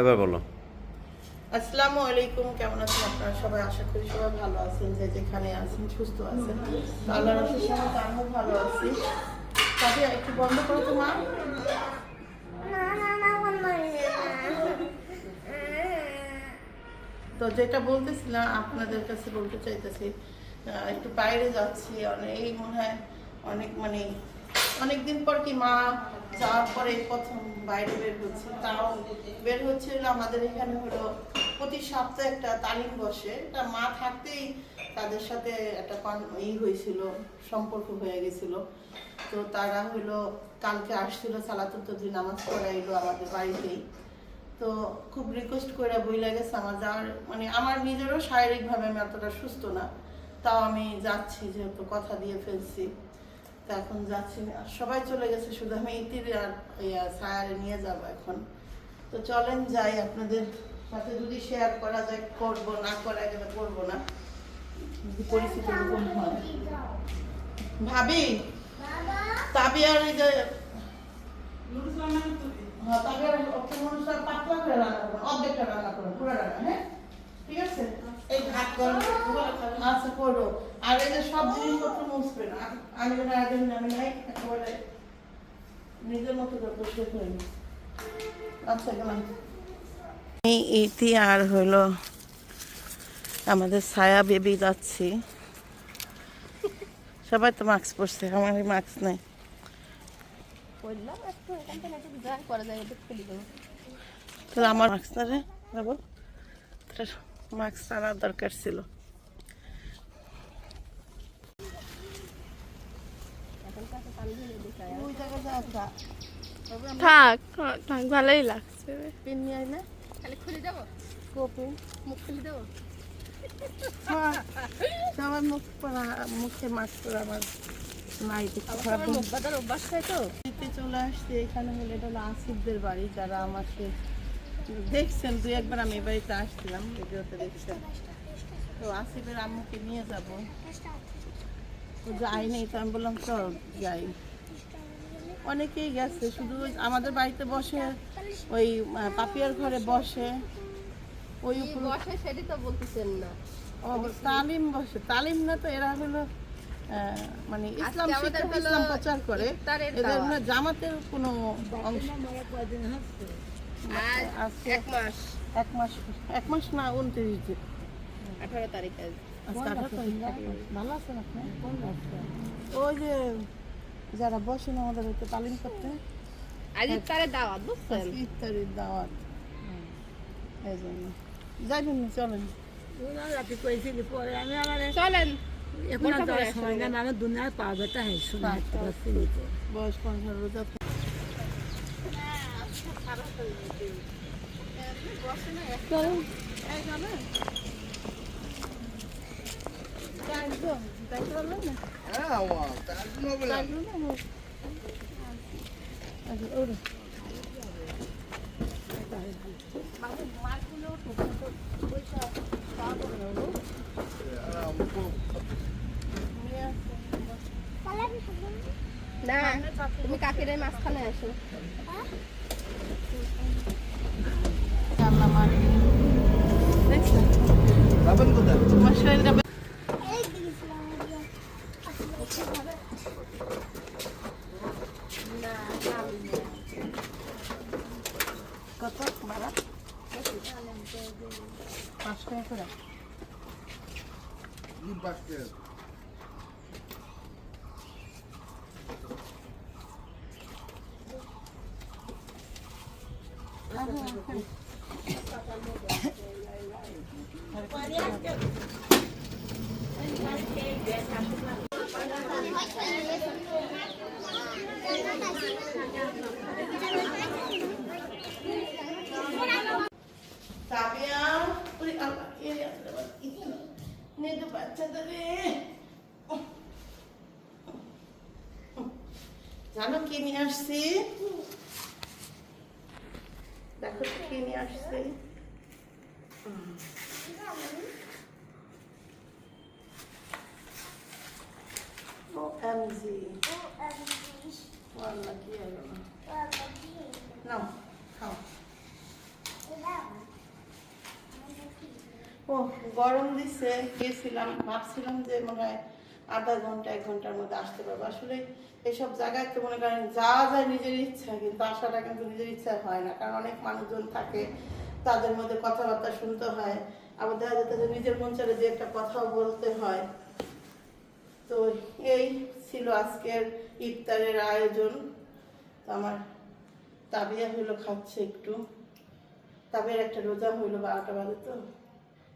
এবার বলো। আসসালামু আলাইকুম, কেমন আছেন আপনারা? সবাই আশা করি সবাই ভালো আছেন, যে যেখানে আছেন, সুস্থ আছেন। আল্লাহর সময় আমিও ভালো আছি। তবে একটু বন্ধ করো তো, মা। তো যেটা বলতেছিলাম, আপনাদের কাছে বলতে চাইতেছি একটু বাইরে যাচ্ছি, অনেক মনে হয়, অনেক মানে অনেকদিন পর কি মা যাওয়ার পরে প্রথম বাইরে বের হচ্ছে। তাও বের হচ্ছে আমাদের এখানে হলো প্রতি সপ্তাহে একটা তালিম বসে। এটা মা থাকতেই তাদের সাথে একটা ই হয়েছিল, সম্পর্ক হয়ে গেছিল। তো তারা হলো কালকে আসছিল সালাতুত্তর নামাজ পড়াইলো আমাদের বাড়িতেই। তো খুব রিকোয়েস্ট করে বই গেছে আমার যাওয়ার। মানে আমার নিজেরও শারীরিকভাবে আমি অতটা সুস্থ না। তাও আমি যাচ্ছি যেহেতু কথা দিয়ে ফেলছি। তা এখন যাচ্ছি। আর সবাই চলে গেছে শুধু আমি ইতির আর সায়ারে নিয়ে যাব এখন। তো চলেন যাই আপনাদের সাথে যদি শেয়ার করা যায় করব না করা গেলে করব না। পরিস্থিতি এরকম হয়। ভাবি? তাবি আর এই যে হ্যাঁ, তবে একটা মানুষটা পাতলা করে রান্না করবেন, অর্ধেকটা রান্না করবেন, পুরো রান্না, হ্যাঁ? ঠিক আছে? এই ভাত গরম আচ্ছা করো। আর এই যে সব জিনিসপত্র মুছবেন আ- আমি যেন আগে নাই একেবারে নিজের মতো করে পরিষ্কার করে আচ্ছা গেলাম। এই ইতি আর হলো আমাদের ছায়া বেবি যাচ্ছি। সবাই তো মাস্ক পরছে আমার মাস্ক নাই। বললাম একটু এখান থেকে একটু যা করা যায় একটু খুলে দেবো। তাহলে আমার মাস্ক না রে? বাবু তোর মাস্ক আনার দরকার ছিল। থাক থাক ভালোই লাগছে। পেন নিয়ে আয় খালি খুলে দেবো কোপে। মুখ খুলে দেবো সবার মুখ পরা মুখে মাস্ক পরা আমার নাই খারাপ আমার মুখ বাঁধার অভ্যাস খায় তো? চলে আসছে এখানে হলে এটা হলো আসিফদের বাড়ি যারা আমাকে দেখছেন দুই একবার আমি এই বাড়িতে আসছিলাম ভিডিওতে দেখছেন। তো আসিফের আম্মুকে নিয়ে যাব। তো যাই নেই তো আমি বললাম চল যাই। অনেকেই গেছে শুধু আমাদের বাড়িতে বসে ওই পাপিয়ার ঘরে বসে। ওই বসে সেটি তো বলতেছেন না। ও তালিম বসে। তালিম না তো এরা হলো মানে ইসলাম ইসলাম প্রচার করে। এদের জামাতের কোনো অংশ। আজকে এক মাস। এক মাস এক মাস না উনত্রিশ দিন। আঠারো তারিখ তারিখ। ভালো আছেন আপনি? ওই যে যারা বসেন আমাদের হয়তো তালিম করতে। আজ ইফতারের দাওয়াত বুঝছেন? দাওয়াত। এই জন্য। যাইবেন চলেন। রাতে কইছিলি পরে আমি আমার চলেন। এখন আর সময় না আমার দুনিয়ার পা ব্যথা হয় শুনে আচ্ছা। বয়স পঞ্চাশ রোজা না তুমি কাকির মাঝখানে আসো। দেখছেন তোমার শরীরটা কত ভাড়া পাঁচ টাকা করে তাবিয়া ওরে আল্লাহ এ আল্লাহ নে তো বাচ্চাদের রে জানো কে নিয়ে আসছি? দেখো কে নিয়ে আসছে। না ও গরম দিচ্ছে গেছিলাম, ভাবছিলাম যে মনে হয় আধা ঘণ্টা এক ঘণ্টার মধ্যে আসতে পারব। আসলে এসব জায়গায় তো মনে করেন যাওয়া যায় নিজের ইচ্ছা কিন্তু আসাটা কিন্তু নিজের ইচ্ছা হয় না। কারণ অনেক মানুষজন থাকে তাদের মধ্যে কথাবার্তা শুনতে হয়। আবার দেখা যেতে যে নিজের মন চলে যে একটা কথাও বলতে হয়। তো এই ছিল আজকের ইফতারের আয়োজন। তো আমার তাবিয়া হইল খাচ্ছে একটু। তাবিয়ার একটা রোজা হইল বারোটা বাজে তো?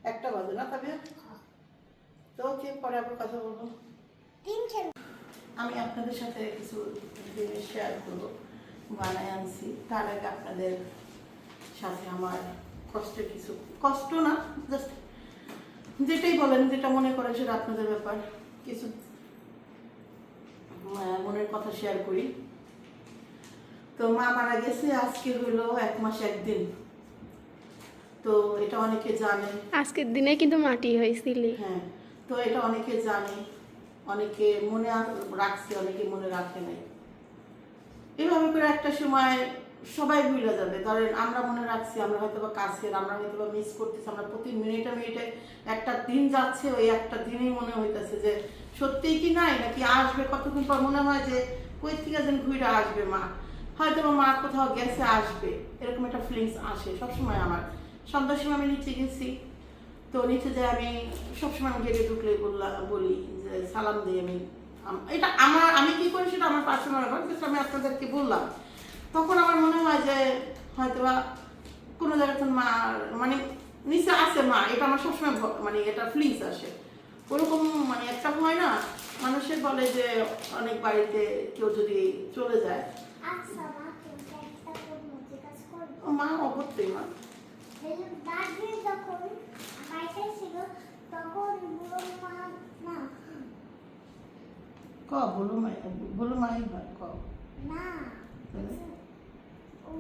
একটা বাজে না তাবিয়া? তো ওকে পরে আবার কথা বলব। আমি আপনাদের সাথে কিছু জিনিস শেয়ার করব বানায় আনছি। তার আগে আপনাদের সাথে আমার কষ্টের কিছু কষ্ট না জাস্ট যেটাই বলেন যেটা মনে করেন সেটা আপনাদের ব্যাপার। কিছু মনের কথা শেয়ার করি। তো মা মারা গেছে আজকে হলো এক মাস একদিন। তো এটা অনেকে জানে। আজকের দিনে কিন্তু মাটি হয়েছিলি। হ্যাঁ তো এটা অনেকে জানে। অনেকে মনে রাখছে, অনেকে মনে রাখে নাই। এভাবে করে একটা সময় সবাই ভুলে যাবে। ধরেন আমরা মনে রাখছি, আমরা হয়তো বা কাছের, আমরা হয়তো বা মিস করতেছি, আমরা প্রতি মিনিটে মিনিটে একটা দিন যাচ্ছে, ওই একটা দিনই মনে হইতেছে যে, সত্যিই কি নাই? নাকি আসবে? কতক্ষণ পর মনে হয় যে, কই থেকে যেন ঘুরে আসবে মা? হয়তো বা মা কোথাও গেছে, আসবে। এরকম একটা ফিলিংস আসে সবসময় আমার। সন্ধ্যার সময় আমি নিচে গেছি তো নিচে যে আমি সবসময় গেটে ঢুকলে বললাম বলি যে সালাম দিই আমি। এটা আমার আমি কি করি সেটা আমার পার্সোনাল ব্যাপার কিন্তু আমি আপনাদেরকে বললাম। তখন আমার মনে হয় যে হয়তো বা কোনো জায়গাতে মা মানে নিচে আছে মা এটা আমার সবসময় মানে এটা ফিলিংস আসে। ওরকম মানে একটা হয় না মানুষের বলে যে অনেক বাড়িতে কেউ যদি চলে যায়। আচ্ছা মা অবশ্যই মা। দাদি যখন বাইরে ছিল তখন বুড়ো মা না। ক বলো মাই বলো মাই হয় ক? না। ও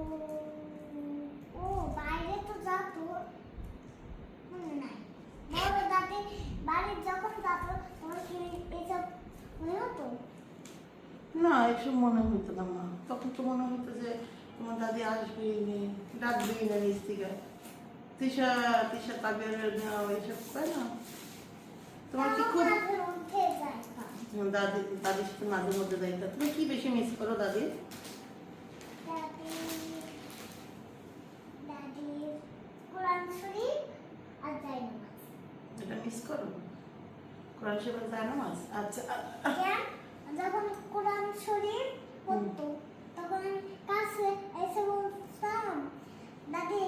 ও বাইরে তো যাতো। মনে নাই। বড় দাদি বাড়ি যখন যাতো তখন কি এসব মনে হতো? না এসব মনে হতো না মা। তখন তো মনে হতো যে তোমার দাদি আসবেই নে ডাকবেই না নিজ থেকে। তিশা তিশা তাদের এইসব তাই না? তোমার কি খুব। দাদি দাদির সাথে মাঝে মধ্যে দায়িত্ব তুমি কি বেশি মিস করো দাদি? আর এটা মিস করো? কোরআন শরীফ না মাস আচ্ছা যখন কোরআন শরীফ পড়তো তখন কাছে এসে বলতাম দাদি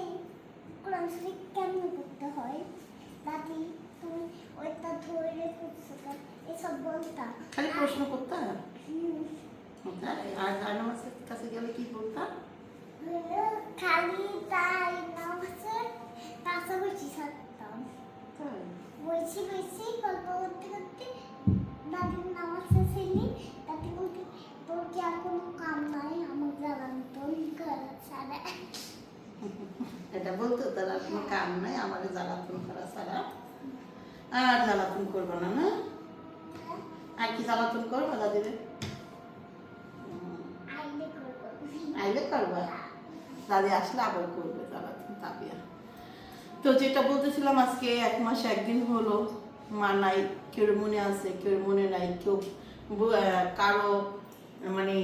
কোরআন শরীফ কেমন পড়তে হয়? দাদি তুমি ওইটা ধরে কেন এসব বলতাম খালি প্রশ্ন করতে? হুম, আর জায়নামাজের কাছে গেলে কি খালি তাই নামাজের থাকতাম। বলছি বলছি গল্প করতে করতে দাদির নামাজ দাদি বলতে তোর কি আর কোনো কাম নাই? আমার জ্বালান্তন করা ছাড়া এটা বলতো তারা কোনো কাম নাই আমাদের জ্বালাতন করা ছাড়া। আর জ্বালাতন করব না না? আর কি জ্বালাতন করব দাদিরে আইলে করব। দাদি আসলে আবার করবে জ্বালাতন তাবিয়া। তো যেটা বলতেছিলাম আজকে এক মাস একদিন হলো মা নাই কেউ মনে আছে কেউ মনে নাই কেউ কারও মানে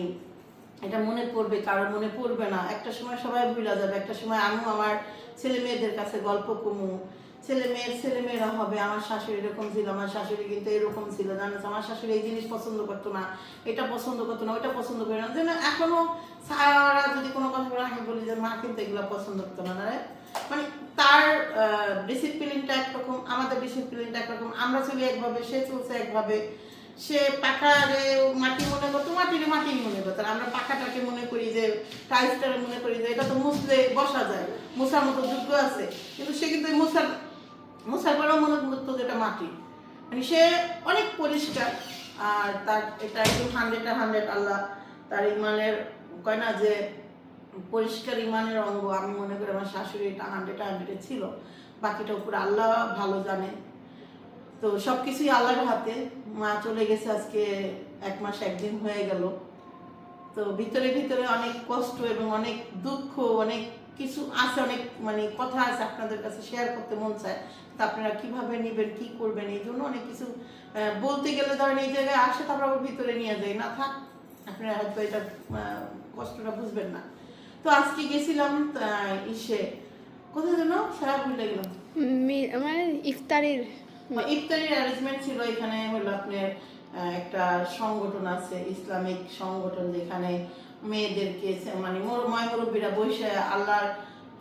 এটা মনে পড়বে, কারও মনে পড়বে না। একটা সময় সবাই ভুলে যাবে, একটা সময় আমি আমার ছেলে মেয়েদের কাছে গল্প কমু। ছেলে মেয়ের, ছেলে মেয়েরা হবে, আমার শাশুড়ি এরকম ছিল, আমার শাশুড়ি কিন্তু এরকম ছিল। জানো আমার শাশুড়ি এই জিনিস পছন্দ করতো না, এটা পছন্দ করতো না ওটা পছন্দ করে না। যেন এখনও সারা যদি কোনো কথা বলে, আমি বলি যে, মা কিন্তু এগুলো পছন্দ করতো না। মানে তার ডিসিপ্লিনটা একরকম, আমাদের ডিসিপ্লিনটা একরকম। আমরা চলি একভাবে, সে চলছে একভাবে। সে মনে করতো মাটির মাটি মনে করতো আর আমরা পাকাটাকে মনে করি যে, টাইলসটারে মনে করি যে, এটা তো মুছলে বসা যায়, মোছার মতো যোগ্য আছে। কিন্তু সে কিন্তু এই মোছার মোছার পরেও মনে করতো যে এটা মাটি। মানে সে অনেক পরিষ্কার, আর তার এটা একদম হান্ড্রেড হান্ড্রেড আল্লাহ তার ইমানের, কয় না যে, পরিষ্কার ইমানের অঙ্গ, আমি মনে করি আমার শাশুড়ি এটা হান্ড্রেড হান্ড্রেডে ছিল। বাকিটা উপরে আল্লাহ ভালো জানে। তো সব কিছুই আল্লাহর হাতে। মা চলে গেছে আজকে এক মাস একদিন হয়ে গেল। তো ভিতরে ভিতরে অনেক কষ্ট এবং অনেক দুঃখ অনেক কিছু আছে অনেক মানে কথা আছে আপনাদের কাছে শেয়ার করতে মন চায়। তা আপনারা কীভাবে নেবেন কি করবেন এই জন্য অনেক কিছু বলতে গেলে ধরেন এই জায়গায় আসে তারপর আবার ভিতরে নিয়ে যায় না থাক আপনারা হয়তো এটা কষ্টটা বুঝবেন না। তো আজকে গেছিলাম ইসে। কোথায় যেন? সারা ভুলে গেলাম। মানে ইফতারির ইফতারির অ্যারেঞ্জমেন্ট ছিল এখানে হলো আপনার একটা সংগঠন আছে ইসলামিক সংগঠন যেখানে মেয়েদেরকে মানে মোর- ময় মুরব্বীরা বসে আল্লাহর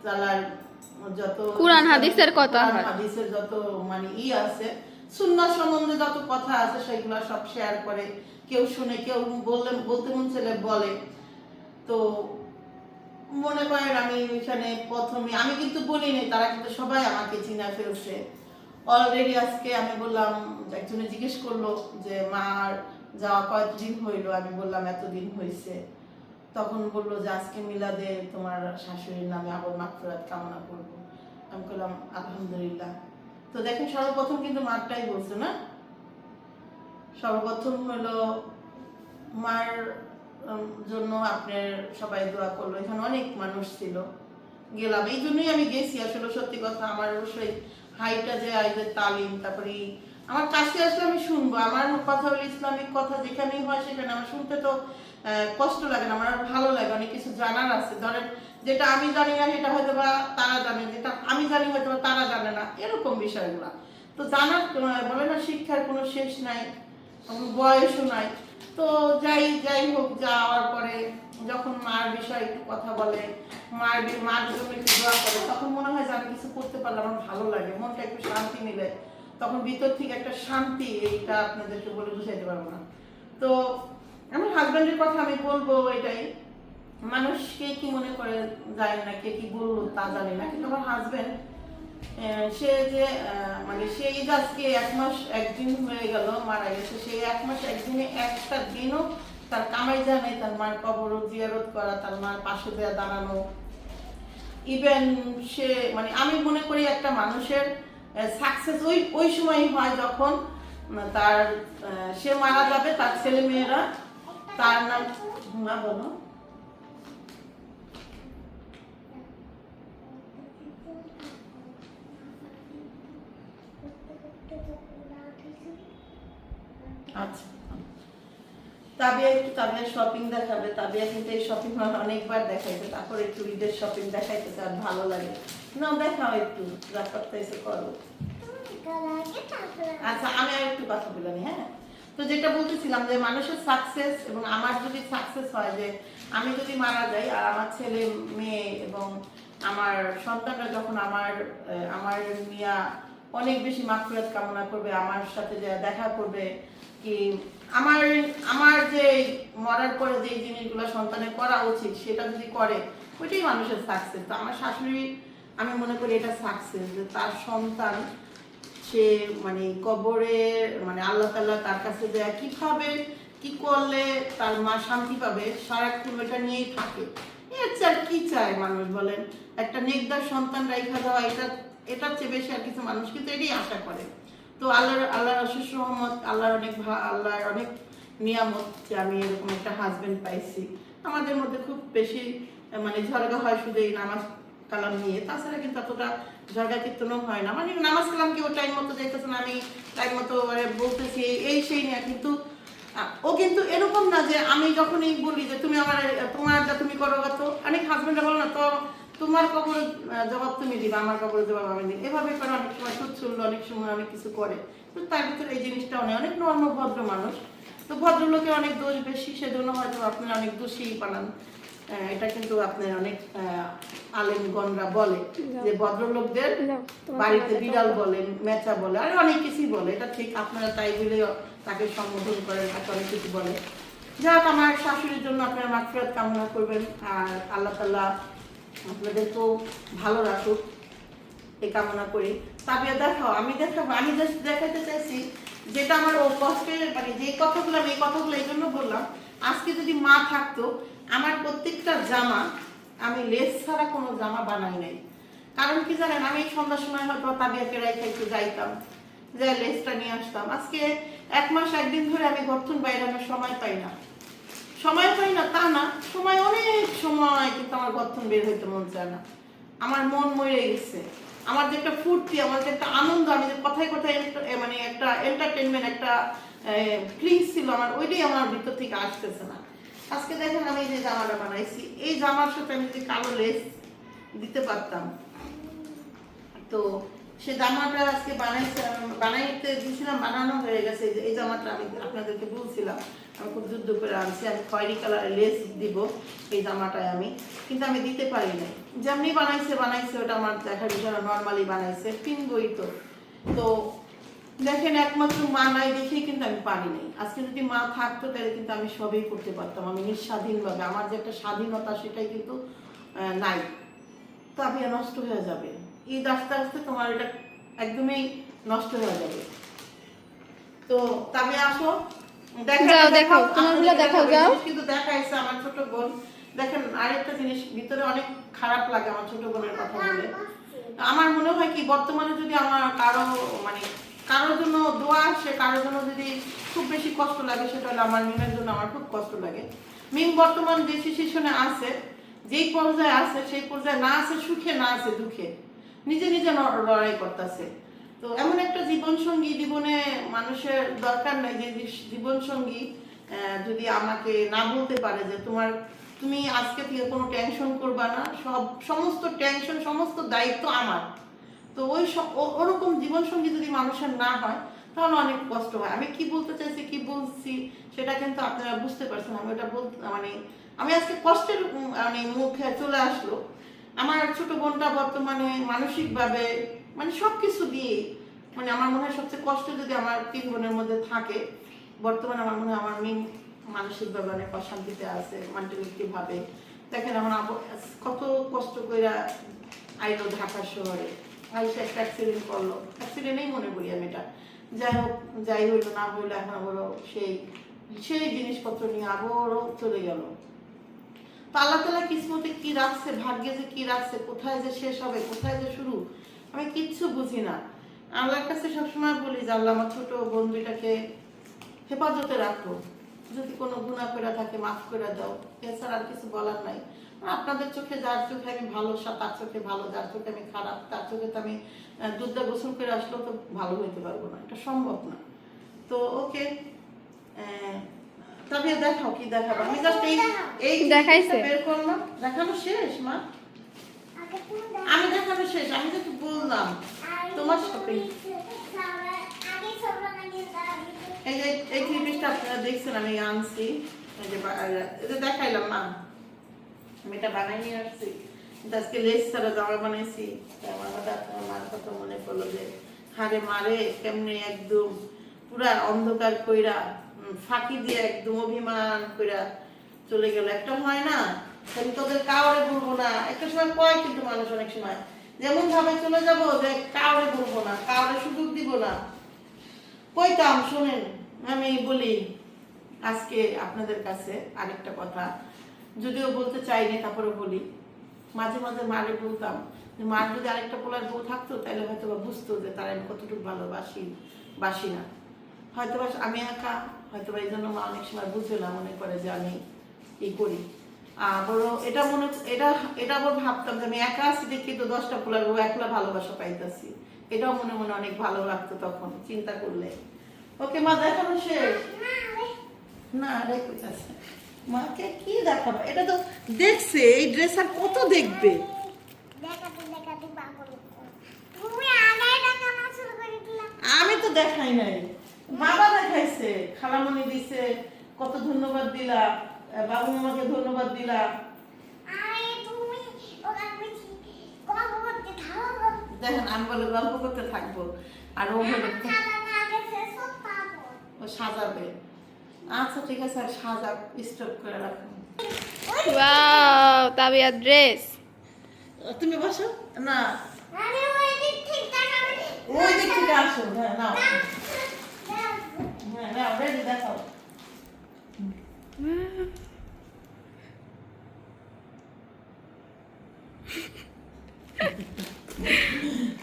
তালার যত কুরআন হাদিসের কথা। হাদিসের যত মানে ই আছে সুন্নাহ সম্বন্ধে যত কথা আছে সেগুলো সব শেয়ার করে। কেউ শুনে কেউ বললে বলতে মন ছেলে বলে। তো মনে করেন আমি এখানে প্রথমে আমি কিন্তু বলিনি তারা কিন্তু সবাই আমাকে চিনা ফেলছে। অলরেডি আজকে আমি বললাম, একজনে জিজ্ঞেস করল যে মার যাওয়া কয়েকদিন হইল? আমি বললাম, এতদিন হয়েছে তখন বলল যে, আজকে মিলাদে তোমার শাশুড়ির নামে আবার মাকফিরাত কামনা করব। আমি বললাম, আলহামদুলিল্লাহ। তো দেখেন, সর্বপ্রথম কিন্তু মারটাই বলছে, না? সর্বপ্রথম হলো মার জন্য আপনার সবাই দোয়া করল। এখানে অনেক মানুষ ছিল। গেলাম। এই জন্যই আমি গেছি। আসলে সত্যি কথা, আমার অবশ্যই হাইটা যে আইদের তালিম, তারপরে আমার কাছে আসলে আমি শুনব। আমার কথা হলো ইসলামিক কথা যেখানেই হয় সেখানে আমার শুনতে তো কষ্ট লাগে না, আমার ভালো লাগে, অনেক কিছু জানার আছে। ধরেন যেটা আমি জানি না, সেটা হয়তো বা তারা জানে, যেটা আমি জানি হয়তো বা তারা জানে না, এরকম বিষয়গুলো। তো জানার বলে না, শিক্ষার কোনো শেষ নাই বয়সও নাই। তো যাই যাই হোক, যাওয়ার পরে যখন মার বিষয়ে একটু কথা বলে, মার মার জন্য একটু দোয়া করে, তখন মনে হয় যে আমি কিছু করতে পারলে আমার ভালো লাগে, মনটা একটু শান্তি মিলে। তখন ভিতর থেকে একটা শান্তি এইটা আপনাদেরকে বলে বুঝাইতে পারব না। তো আমার হাজব্যান্ডের কথা আমি বলব এটাই। মানুষ কে কি মনে করে জানি না, কে কি বলল তা জানি না, কিন্তু আমার হাজব্যান্ড সে যে মানে যে আজকে এক মাস একদিন হয়ে গেল, মারা গেছে সেই এক মাস একদিনে একটা দিনও তার কামাই নাই, তার মার কবর জিয়ারত করা, তার মার পাশে দেওয়া দাঁড়ানো। ইভেন সে মানে আমি মনে করি একটা মানুষের সাকসেস ওই ওই সময় হয় যখন তার সে মারা যাবে, তার ছেলে মেয়েরা তার নাম বলো। আচ্ছা। তাবিয়া একটু তাবিয়া শপিং দেখাবে। তাবিয়া কিন্তু এই শপিং অনেকবার দেখাইছে। তারপর একটু ঈদের শপিং ভালো লাগে। না, দেখাও একটু। করো। আচ্ছা আমি আর একটু কথা বলি হ্যাঁ? তো যেটা বলতেছিলাম যে, মানুষের সাকসেস এবং আমার যদি সাকসেস হয় যে, আমি যদি মারা যাই আর আমার ছেলে, মেয়ে এবং আমার সন্তানরা যখন আমার আমার মিয়া অনেক বেশি মাকফিরাত কামনা করবে, আমার সাথে দেখা করবে, কি আমার আমার যে মরার পরে যে জিনিসগুলো সন্তানের করা উচিত, সেটা যদি করে, ওইটাই মানুষের সাকসেস তো আমার শাশুড়ি, আমি মনে করি এটা সাকসেস যে তার সন্তান, সে মানে কবরে মানে আল্লাহ তাল্লাহ তার কাছে যায় কীভাবে কি করলে তার মা শান্তি পাবে, সারাক্ষণ ওটা নিয়েই থাকে। এর চেয়ে আর কি চায় মানুষ বলেন? একটা নেকদার সন্তান রাইখা দেওয়া, এটা, এটার চেয়ে বেশি আর কিছু মানুষ কিন্তু এটাই আশা করে। তো আল্লাহর আল্লাহর অশেষ রহমত, আল্লাহর অনেক আল্লাহর অনেক নিয়ামত যে আমি এরকম একটা হাজবেন্ড পাইছি। আমাদের মধ্যে খুব বেশি মানে ঝরগা হয় শুধু এই নামাজ কালাম নিয়ে। তাছাড়া কিন্তু অতটা ঝরগা কীর্তনও হয় না। মানে নামাজ কালাম কেউ টাইম মতো দেখতেছে না, আমি টাইম মতো মানে বলতেছি, এই সেই নিয়ে। কিন্তু ও কিন্তু এরকম না যে আমি যখনই বলি যে তুমি আমার, তোমার যা তুমি করো গা তো, অনেক হাজবেন্ডরা বলো না, তো তোমার কবর জবাব তুমি দিবা, আমার কবর জবাব আমি দিই। এভাবে করে অনেক সময় তুচ্ছল্য অনেক সময় অনেক কিছু করে। তো তার ভিতরে এই জিনিসটা অনেক অনেক নর্ম, ভদ্র মানুষ। তো ভদ্রলোকের অনেক দোষ বেশি সেজন্য হয়তো আপনারা অনেক দোষী বানান এটা কিন্তু আপনার অনেক আলেমগণরা বলে যে ভদ্রলোকদের বাড়িতে বিড়াল বলে মেচা বলে আর অনেক কিছুই বলে এটা ঠিক আপনারা তাই বলে তাকে সম্বোধন করেন তাকে অনেক কিছু বলে। যাক আমার শাশুড়ির জন্য আপনারা মাফিরাত কামনা করবেন আর আল্লাহ তাল্লাহ আপনাদেরকেও ভালো রাখুক এই কামনা করি। তাবিয়া দেখাও আমি দেখাবো আমি দেখাতে চাইছি যেটা আমার ও কষ্টের মানে যে কথাগুলো আমি এই কথাগুলো এই জন্য বললাম, আজকে যদি মা থাকতো, আমার প্রত্যেকটা জামা আমি লেস ছাড়া কোনো জামা বানাই নাই। কারণ কি জানেন, আমি সন্ধ্যার সময় হয়তো তাবিয়াকে রেখে একটু যাইতাম, যে লেসটা নিয়ে আসতাম। আজকে এক মাস, একদিন ধরে আমি গর্থন বাইরে আমার সময় পাই না। সময় পাই না, তা না, সময়, অনেক সময় কিন্তু আমার গর্থন বের হইতে মন চায় না। আমার মন মরে গেছে। আমার যে একটা ফুর্তি, আমার যে একটা আনন্দ, আমি যে কথায় কথায় মানে একটা এন্টারটেনমেন্ট একটা ফিলিংস ছিল আমার, ওইটাই আমার ভিতর থেকে আসতেছে না। আজকে দেখেন আমি এই যে জামাটা বানাইছি, এই জামার সাথে আমি যদি কালো লেস দিতে পারতাম, তো সে জামাটা আজকে বানাইছে, বানাইতে দিয়েছিলাম, বানানো হয়ে গেছে। এই জামাটা আমি আপনাদেরকে বলছিলাম, আমি খুব যুদ্ধ করে আনছি, আমি খয়েরি কালারের লেস দিব এই জামাটায় আমি, কিন্তু আমি দিতে পারি নাই। যেমনি বানাইছে বানাইছে, ওটা আমার দেখার বিষয় নর্মালি বানাইছে, পিনবই তো। তো দেখেন, একমাত্র মা নাই দেখেই কিন্তু আমি পারি নাই। আজকে যদি মা থাকতো, তাহলে কিন্তু আমি সবই করতে পারতাম, আমি নিঃস্বাধীনভাবে। আমার যে একটা স্বাধীনতা, সেটাই কিন্তু নাই। তা আমি নষ্ট হয়ে যাবে। ঈদ আস্তে আস্তে তোমার এটা একদমই নষ্ট হয়ে যাবে। তো তবে আসো। দেখা- যাও, দেখাও, দেখাও, তোমারগুলো দেখাও, যাও। কিন্তু দেখাইছে আমার ছোট বোন। দেখেন আরেকটা জিনিস ভিতরে অনেক খারাপ লাগে আমার ছোট বোনের কথা বলে। আমার মনে হয় কি বর্তমানে যদি আমার কারও মানে কারোর জন্য দোয়া আসে কারোর জন্য যদি খুব বেশি কষ্ট লাগে সেটা হলো আমার মিমের জন্য আমার খুব কষ্ট লাগে। মিম বর্তমান যে সিচুয়েশনে আছে যেই পর্যায়ে আছে সেই পর্যায়ে না আছে সুখে না আছে দুঃখে। নিজে নিজে লড়াই করতেছে। তো এমন একটা জীবন সঙ্গী জীবনে মানুষের দরকার নাই যে জীবন সঙ্গী যদি আমাকে না বলতে পারে যে তোমার, তুমি আজকে থেকে কোনো টেনশন করবা না, সব, সমস্ত টেনশন সমস্ত দায়িত্ব আমার। তো ওই ওরকম জীবন সঙ্গী যদি মানুষের না হয়, তাহলে অনেক কষ্ট হয়। আমি কি বলতে চাইছি, কি বলছি, সেটা কিন্তু আপনারা বুঝতে পারছেন। আমি ওটা বল মানে আমি আজকে কষ্টের মানে মুখে চলে আসলো। আমার ছোট বোনটা বর্তমানে মানসিকভাবে মানে সব কিছু দিয়ে মানে আমার মনে হয় সবচেয়ে কষ্ট যদি আমার তিন বোনের মধ্যে থাকে, বর্তমানে আমার মনে হয় আমার মেয়ে মানসিকভাবে অনেক অশান্তিতে আছে ভাবে দেখেন আমার কত কষ্ট করে আইলো ঢাকা শহরে। আইসা একটা অ্যাক্সিডেন্ট করল। অ্যাক্সিডেন্টেই মনে করি আমি এটা। যাই হোক, যাই হইল না হইল, এখন আবারও সেই সেই জিনিসপত্র নিয়ে আবারও চলে গেল। তো আল্লাহ তালা কিসমতে কি রাখছে, ভাগ্যে যে কি রাখছে, কোথায় যে শেষ হবে, কোথায় যে শুরু, আমি কিচ্ছু বুঝি না। আল্লাহর কাছে সবসময় বলি যে, আল্লাহ, আমার ছোট বন্ধুটাকে হেফাজতে রাখো। যদি কোনো গুণা করে থাকে, মাফ করে দাও। এছাড়া আর কিছু বলার নাই। আপনাদের চোখে যার চোখে আমি ভালো তার চোখে ভালো, যার চোখে আমি খারাপ, তার চোখে তো আমি দুধটা গোসল করে আসলেও তো ভালো হইতে পারব না। এটা সম্ভব না। তো, ওকে তবে দেখাও কি দেখাবো? আমি জাস্ট এই এই দেখাইছে। বের করলাম। দেখানো শেষ মা। আমি দেখানো শেষ আমি তো বললাম। তোমার দাঁড়িয়ে এই যে এই আপনারা দেখছেন আমি আনছি। এই যে যে দেখাইলাম না আমি এটা বানাই নিয়ে আসছি। আজকে লেস ছাড়া জামা বানাইছি। আমার আমার মার কথা মনে পড়ল যে হারে মারে কেমনে একদম পুরা অন্ধকার কইরা ফাঁকি দিয়ে একদম অভিমান কইরা চলে গেল। একটা হয় না আমি তোদের কাউরে বলব না। একটা সময় কয় কিন্তু মানুষ অনেক সময়, যেমন ভাবে চলে যাব যে কাউরে বলব না, কাউরে সুযোগ দিব না। কইতাম, শোনেন, আমি বলি, আজকে আপনাদের কাছে আরেকটা কথা। যদিও বলতে চাইনি তারপরে বলি। মাঝে মাঝে মারে বলতাম, যে মার যদি আরেকটা পোলার বউ থাকতো তাহলে হয়তো বা বুঝতো যে তারা আমি কতটুকু ভালোবাসি, বাসি না। হয়তো বা আমি একা হয়তো বা এই জন্য মা অনেক সময় বুঝে না মনে করে যে আমি এই করি। আবারও এটা মনে এটা এটা আবার ভাবতাম যে আমি একা আছি দেখি তো দশটা পোলার একলা ভালোবাসা পাইতাছি। এটাও মনে মনে অনেক ভালো লাগতো তখন চিন্তা করলে। ওকে মা দেখানো শেষ? না রেখে আছে মাকে কি দেখাবো? এটা তো দেখছে এই ড্রেস আর কত দেখবে? আমি তো দেখাই নাই। বাবা দেখাইছে খালামণি দিছে কত ধন্যবাদ দিলা বাবু মামাকে ধন্যবাদ দিলা। দেখেন আমি বলে গল্প করতে থাকব। আর ও সাজাবে। আচ্ছা ঠিক আছে আর সাজা স্টপ করে রাখুন ওয়াও তাবিয়া ড্রেস তুমি বসো। না। ওই দিক থেকে ওই দিক থেকে আসো। হ্যাঁ নাও। দাও। রেডি দেখাও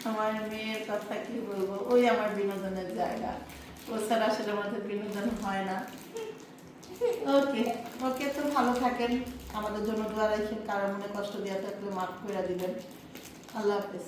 আমার মেয়ের কথা জায়গা। ও আসলে আমাদের বিনোদন হয় না। ওকে ওকে তো ভালো থাকেন। আমাদের জন্য দোয়া রাখেন, কারও মনে কষ্ট দেওয়া থাকলে মাফ করে দিবেন। আল্লাহ হাফেজ।